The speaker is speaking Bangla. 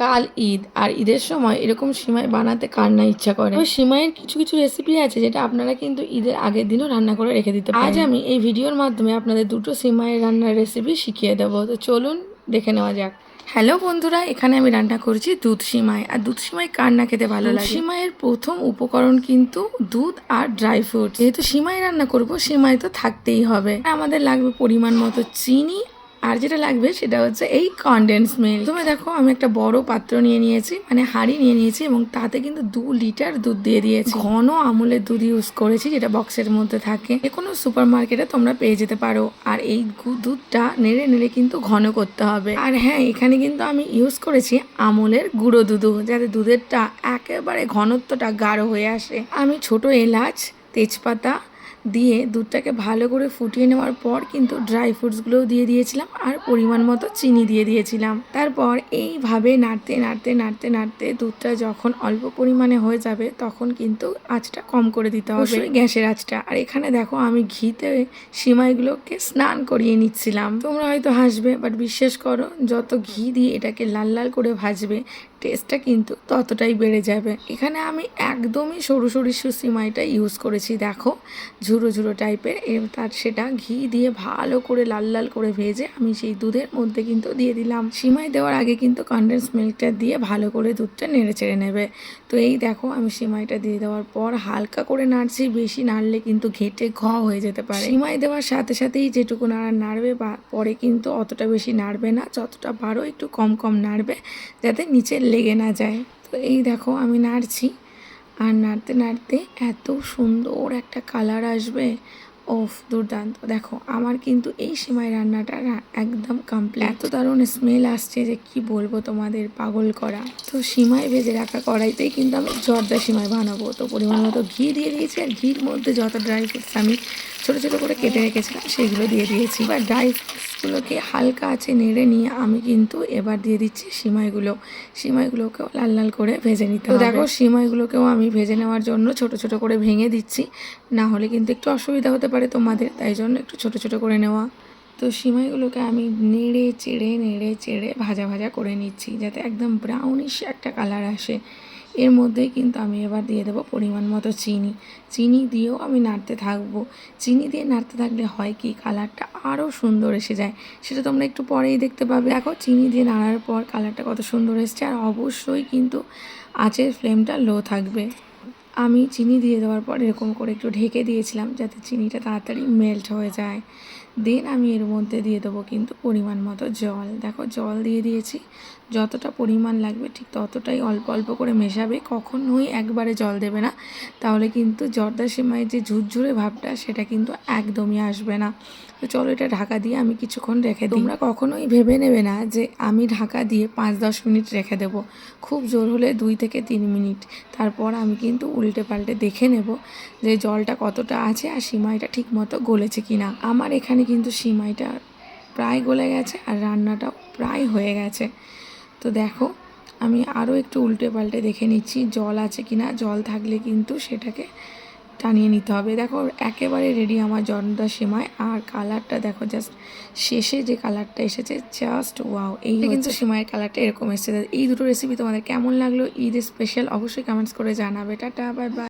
কাল ঈদ আর ঈদের সময় এরকম সিমাই বানাতে কার না ইচ্ছা করে? তবে সিমাইয়ের কিছু কিছু রেসিপি আছে যেটা আপনারা কিন্তু ঈদের আগের দিনও রান্না করে রেখে দিতে পারেন। আজ আমি এই ভিডিওর মাধ্যমে আপনাদের দুটো সিমাইয়ের রান্নার রেসিপি শিখিয়ে দেবো। তো চলুন দেখে নেওয়া যাক। হ্যালো বন্ধুরা এখানে আমি রান্না করছি দুধ সিমাই। আর দুধ সিমাই কার না খেতে ভালো লাগে? সিমাইয়ের প্রথম উপকরণ কিন্তু দুধ আর ড্রাই ফ্রুট যেহেতু সিমাই রান্না করব সিমাই তো থাকতেই হবে। আমাদের লাগবে পরিমাণ মতো চিনি আর যেটা লাগবে সেটা হচ্ছে এই কনডেন্স মিল্ক তুমি দেখো, আমি একটা বড় পাত্র নিয়ে নিয়েছি মানে হাঁড়ি নিয়ে নিয়েছি এবং তাতে কিন্তু দু লিটার দুধ দিয়ে দিয়েছি। ঘন আমুলের দুধ ইউজ করেছি, যেটা বক্সের মধ্যে থাকে। যে কোনো সুপার মার্কেটে তোমরা পেয়ে যেতে পারো। আর এই দুধটা নেড়ে নেড়ে কিন্তু ঘন করতে হবে। আর হ্যাঁ এখানে কিন্তু আমি ইউজ করেছি আমুলের গুঁড়ো দুধু, যাতে দুধেরটা একেবারে ঘনত্বটা গাঢ় হয়ে আসে। আমি ছোট এলাচ, তেজপাতা দিয়ে দুধটাকে ভালো করে ফুটিয়ে নেওয়ার পর কিন্তু ড্রাই ফ্রুটসগুলোও দিয়ে দিয়েছিলাম আর পরিমাণ মতো চিনি দিয়ে দিয়েছিলাম। তারপর এইভাবে নাড়তে নাড়তে নাড়তে নাড়তে দুধটা যখন অল্প পরিমাণে হয়ে যাবে তখন কিন্তু আঁচটা কম করে দিতে হবে। গ্যাসের আঁচটা। আর এখানে দেখো আমি ঘিতে সিমাইগুলোকে স্নান করিয়ে নিচ্ছিলাম। তোমরা হয়তো হাসবে বাট বিশ্বাস করো যত ঘি দিয়ে এটাকে লাল লাল করে ভাজবে টেস্টটা কিন্তু ততটাই বেড়ে যাবে। এখানে আমি একদমই সরু সরু সিমাইটা ইউজ করেছি, দেখো। ঝুরো ঝুরো টাইপের তার সেটা ঘি দিয়ে ভালো করে লাল লাল করে ভেজে আমি সেই দুধের মধ্যে কিন্তু দিয়ে দিলাম। সিমাই দেওয়ার আগে কিন্তু কনডেন্স মিল্কটা দিয়ে ভালো করে দুধটা নেড়ে চেড়ে নেবে। তো এই দেখো, আমি সিমাইটা দিয়ে দেওয়ার পর হালকা করে নাড়ছি, বেশি নাড়লে কিন্তু ঘেটে ঘ হয়ে যেতে পারে। সিমাই দেওয়ার সাথে সাথেই যেটুকু নাড়া নাড়বে বা পরে কিন্তু অতটা বেশি নাড়বে না, যতটা পারো একটু কম কম নাড়বে, যাতে নিচে লেগে না যায়। তো এই দেখো আমি নাড়ছি। আর নাড়তে নাড়তে এত সুন্দর একটা কালার আসবে। ওফ, দুর্দান্ত। দেখো, আমার কিন্তু এই সিমাই রান্নাটা একদম কমপ্লিট এত দারুণ স্মেল আসছে যে কি বলব তোমাদের, পাগল করা। তো সিমাই ভেজে রাখা কড়াইতেই কিন্তু আমি জর্দা সিমাই বানাবো। তো পরিমাণ মতো ঘি দিয়ে দিয়েছি আর ঘির মধ্যে যত ড্রাই ফ্রুটস আমি ছোটো ছোটো করে কেটে রেখেছিলাম সেগুলো দিয়ে দিয়েছি। এবার ড্রাই ফ্রুটসগুলোকে হালকা আছে নেড়ে নিয়ে আমি কিন্তু এবার দিয়ে দিচ্ছি সিমাইগুলো। সিমাইগুলোকেও লাল লাল করে ভেজে নিতে হবে। দেখো সিমাইগুলোকেও আমি ভেজে নেওয়ার জন্য ছোট ছোট করে ভেঙে দিচ্ছি। না হলে কিন্তু একটু অসুবিধা হতে পারে তোমাদের তাই জন্য একটু ছোট ছোট করে নেওয়া। তো সিমাইগুলোকে আমি নেড়ে চেড়ে নেড়ে চেড়ে ভাজা ভাজা করে নিচ্ছি যাতে একদম ব্রাউনিশ একটা কালার আসে। এর মধ্যেই কিন্তু আমি এবার দিয়ে দেবো পরিমাণ মতো চিনি। চিনি দিয়েও আমি নাড়তে থাকব। চিনি দিয়ে নাড়তে থাকলে হয় কি, কালারটা আরও সুন্দর এসে যায়। সেটা তোমরা একটু পরেই দেখতে পাবে। দেখো, চিনি দিয়ে নাড়ার পর কালারটা কত সুন্দর এসছে আর অবশ্যই কিন্তু আঁচের ফ্লেমটা লো থাকবে। আমি চিনি দিয়ে দেওয়ার পর এরকম করে একটু ঢেকে দিয়েছিলাম যাতে চিনিটা তাড়াতাড়ি মেল্ট হয়ে যায়। দেন আমি এর মধ্যে দিয়ে দেবো কিন্তু পরিমাণ মতো জল। দেখো, জল দিয়ে দিয়েছি। যতটা পরিমাণ লাগবে ঠিক ততটাই অল্প অল্প করে মেশাবে। কখনোই একবারে জল দেবে না। তাহলে কিন্তু জর্দা সেমাইয়ের যে ঝুরঝুরে ভাবটা, সেটা কিন্তু একদমই আসবে না। তো চলো এটা ঢাকা দিয়ে আমি কিছুক্ষণ রেখে দিই। তোমরা কখনোই ভেবে নেবে না যে আমি ঢাকা দিয়ে পাঁচ দশ মিনিট রেখে দেব। খুব জোর হলে দুই থেকে তিন মিনিট। তারপর আমি কিন্তু উল্টে পাল্টে দেখে নেব যে জলটা কতটা আছে আর সিমাইটা ঠিক মতো গলেছে কিনা। আমার এখানে কিন্তু সিমাইটা প্রায় গলে গেছে আর রান্নাটাও প্রায় হয়ে গেছে। তো দেখো আমি আরও একটু উল্টে পাল্টে দেখে নিচ্ছি জল আছে কি না জল থাকলে কিন্তু সেটাকে টানিয়ে নিতে হবে। দেখো একেবারে রেডি আমার জর্দা সেমাই। আর কালারটা দেখো জাস্ট শেষে যে কালারটা এসেছে জাস্ট ওয়াও এই কিন্তু সেমাইয়ের কালারটা এরকম এসেছে। এই দুটো রেসিপি তোমাদের কেমন লাগল? ঈদের স্পেশাল অবশ্যই কমেন্টস করে জানাবে। Tata bye bye